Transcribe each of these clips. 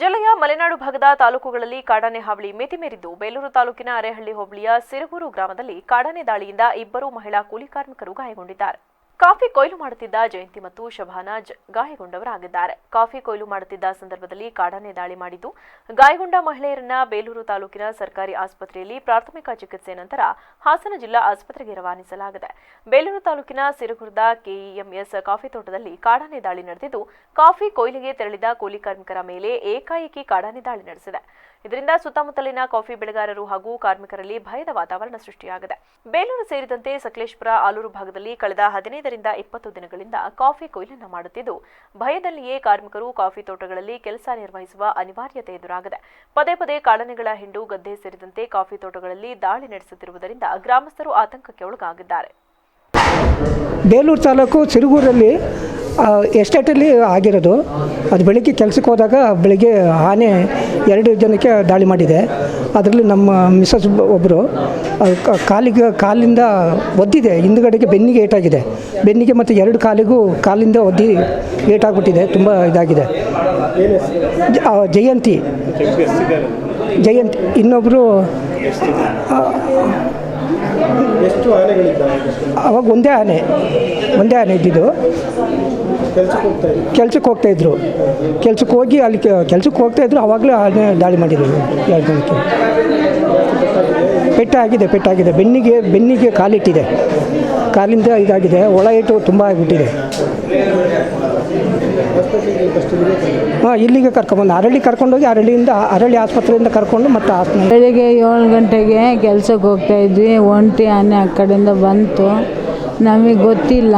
ಜಿಲ್ಲೆಯ ಮಲೆನಾಡು ಭಾಗದ ತಾಲೂಕುಗಳಲ್ಲಿ ಕಾಡಾನೆ ಹಾವಳಿ ಮಿತಿಮೀರಿದ್ದು ಬೇಲೂರು ತಾಲೂಕಿನ ಅರೆಹಳ್ಳಿ ಹೋಬಳಿಯ ಸಿರಗೂರು ಗ್ರಾಮದಲ್ಲಿ ಕಾಡಾನೆ ದಾಳಿಯಿಂದ ಇಬ್ಬರು ಮಹಿಳಾ ಕೂಲಿ ಕಾರ್ಮಿಕರು ಗಾಯಗೊಂಡಿದ್ದಾರೆ. ಕಾಫಿ ಕೊಯ್ಲು ಮಾಡುತ್ತಿದ್ದ ಜಯಂತಿ ಮತ್ತು ಶಭಾನಾ ಜ- ಗಾಯಗೊಂಡವರಾಗಿದ್ದಾರೆ. ಕಾಫಿ ಕೊಯ್ಲು ಮಾಡುತ್ತಿದ್ದ ಸಂದರ್ಭದಲ್ಲಿ ಕಾಡಾನೆ ದಾಳಿ ಮಾಡಿದ್ದು, ಗಾಯಗೊಂಡ ಮಹಿಳೆಯರನ್ನ ಬೇಲೂರು ತಾಲೂಕಿನ ಸರ್ಕಾರಿ ಆಸ್ಪತ್ರೆಯಲ್ಲಿ ಪ್ರಾಥಮಿಕ ಚಿಕಿತ್ಸೆ ನಂತರ ಹಾಸನ ಜಿಲ್ಲಾ ಆಸ್ಪತ್ರೆಗೆ ರವಾನಿಸಲಾಗಿದೆ. ಬೇಲೂರು ತಾಲೂಕಿನ ಸಿರುಗುರ್ದ ಕೆಇಎಂಎಸ್ ಕಾಫಿ ತೋಟದಲ್ಲಿ ಕಾಡಾನೆ ದಾಳಿ ನಡೆದಿದ್ದು, ಕಾಫಿ ಕೊಯ್ಲಿಗೆ ತೆರಳಿದ ಕೂಲಿ ಕಾರ್ಮಿಕರ ಮೇಲೆ ಏಕಾಏಕಿ ಕಾಡಾನೆ ದಾಳಿ ನಡೆಸಿದೆ. ಇದರಿಂದ ಸುತ್ತಮುತ್ತಲಿನ ಕಾಫಿ ಬೆಳೆಗಾರರು ಹಾಗೂ ಕಾರ್ಮಿಕರಲ್ಲಿ ಭಯದ ವಾತಾವರಣ ಸೃಷ್ಟಿಯಾಗಿದೆ. ಬೇಲೂರು ಸೇರಿದಂತೆ ಸಕಲೇಶ್ಪುರ ಆಲೂರು ಭಾಗದಲ್ಲಿ ಕಳೆದ ಹದಿನೈದರಿಂದ ಇಪ್ಪತ್ತು ದಿನಗಳಿಂದ ಕಾಫಿ ಕೊಯ್ಲನ್ನು ಮಾಡುತ್ತಿದ್ದು, ಭಯದಲ್ಲಿಯೇ ಕಾರ್ಮಿಕರು ಕಾಫಿ ತೋಟಗಳಲ್ಲಿ ಕೆಲಸ ನಿರ್ವಹಿಸುವ ಅನಿವಾರ್ಯತೆ ಎದುರಾಗಿದೆ. ಪದೇ ಪದೇ ಕಾಳನೆಗಳ ಹಿಂಡು ಗದ್ದೆ ಸೇರಿದಂತೆ ಕಾಫಿ ತೋಟಗಳಲ್ಲಿ ದಾಳಿ ನಡೆಸುತ್ತಿರುವುದರಿಂದ ಗ್ರಾಮಸ್ಥರು ಆತಂಕಕ್ಕೆ ಒಳಗಾಗಿದ್ದಾರೆ. ಬೇಲೂರು ತಾಲೂಕು ಸಿರುಗೂರಲ್ಲಿ ಎಸ್ಟೇಟಲ್ಲಿ ಆಗಿರೋದು. ಅದು ಬೆಳಿಗ್ಗೆ ಕೆಲಸಕ್ಕೆ ಹೋದಾಗ ಬೆಳಿಗ್ಗೆ ಆನೆ ಎರಡು ಜನಕ್ಕೆ ದಾಳಿ ಮಾಡಿದೆ. ಅದರಲ್ಲಿ ನಮ್ಮ ಮಿಸಸ್ ಒಬ್ಬರು ಕಾಲಿಗೆ, ಕಾಲಿಂದ ಒದ್ದಿದೆ. ಹಿಂದುಗಡೆಗೆ ಬೆನ್ನಿಗೆ ಏಟಾಗಿದೆ. ಬೆನ್ನಿಗೆ ಮತ್ತು ಎರಡು ಕಾಲಿಗೂ ಕಾಲಿಂದ ಒದ್ದಿ ಏಟಾಗ್ಬಿಟ್ಟಿದೆ. ತುಂಬ ಇದಾಗಿದೆ. ಜಯಂತಿ. ಜಯಂತಿ. ಇನ್ನೊಬ್ಬರು ಎಷ್ಟು ಆನೆಗಳಿದ್ದಾವೆ ಅವಾಗ ಒಂದೇ ಆನೆ ಒಂದೇ ಆನೆ ಇದ್ದಿದ್ದು. ಕೆಲ್ಸಕ್ಕೆ ಹೋಗ್ತಾ ಇದ್ರು? ಕೆಲ್ಸಕ್ಕೆ ಹೋಗ್ತಾಯಿದ್ರು ಕೆಲ್ಸಕ್ಕೆ ಹೋಗಿ ಅಲ್ಲಿ ಕೆಲ್ಸಕ್ಕೆ ಹೋಗ್ತಾಯಿದ್ರು ಆವಾಗಲೇ ಆನೆ ದಾಳಿ ಮಾಡಿದ್ರು. ಎರಡು ಜನಕ್ಕೆ ಪೆಟ್ಟಾಗಿದೆ ಪೆಟ್ಟಾಗಿದೆ. ಬೆನ್ನಿಗೆ ಬೆನ್ನಿಗೆ ಕಾಲಿಟ್ಟಿದೆ. ಕಾಲಿಂದ ಇದಾಗಿದೆ. ಒಳ ಇಟ್ಟು ತುಂಬ ಆಗಿಬಿಟ್ಟಿದೆ. ಹಾಂ ಇಲ್ಲಿಗೆ ಕರ್ಕೊಂಬಂದು ಅರಳಿ ಕರ್ಕೊಂಡೋಗಿ ಅರಳಿಯಿಂದ ಅರಳಿ ಆಸ್ಪತ್ರೆಯಿಂದ ಕರ್ಕೊಂಡು ಮತ್ತೆ ಆಸ್ಪತ್ರೆ ಬೆಳಿಗ್ಗೆ ಏಳು ಗಂಟೆಗೆ ಕೆಲ್ಸಕ್ಕೆ ಹೋಗ್ತಾ ಇದ್ವಿ. ಒಂಟಿ ಆನೆ ಆ ಕಡೆಯಿಂದ ಬಂತು. ನಮಗೆ ಗೊತ್ತಿಲ್ಲ.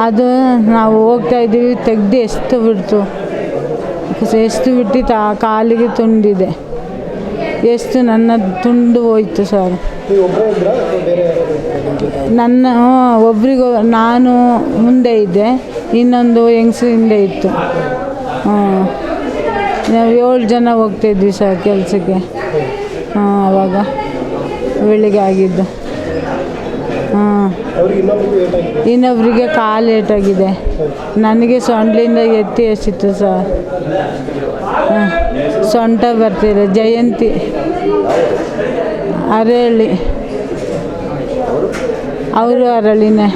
ಅದು ನಾವು ಹೋಗ್ತಾ ಇದ್ದೀವಿ ತೆಗ್ದು ಎಷ್ಟು ಬಿಡ್ತು. ಎಷ್ಟು ಬಿಟ್ಟಿತ್ತು ಆ ಕಾಲಿಗೆ ತುಂಡಿದೆ. ಎಷ್ಟು ನನ್ನ ತುಂಡು ಹೋಯ್ತು ಸರ್. ನನ್ನ ಒಬ್ರಿಗೂ, ನಾನು ಮುಂದೆ ಇದ್ದೆ, ಇನ್ನೊಂದು ಹೆಂಗಸು ಹಿಂದೆ ಇತ್ತು. ನಾವು ಏಳು ಜನ ಹೋಗ್ತಾಯಿದ್ವಿ ಸರ್ ಕೆಲಸಕ್ಕೆ. ಹಾಂ, ಅವಾಗ ಬೆಳಿಗ್ಗೆ ಆಗಿದ್ದು. ಹಾಂ ಇನ್ನೊಬ್ಬರಿಗೆ ಕಾಲು ಏಟಾಗಿದೆ ನನಗೆ ಸೊಂಡ್ಲಿಂದ ಎತ್ತಿ ಎಷ್ಟಿತ್ತು ಸರ್. ಹಾಂ, ಸೊಂಟ ಬರ್ತಿದೆ. ಜಯಂತಿ, ಅರಳಿ. ಅವರು ಅರಳಿನೇ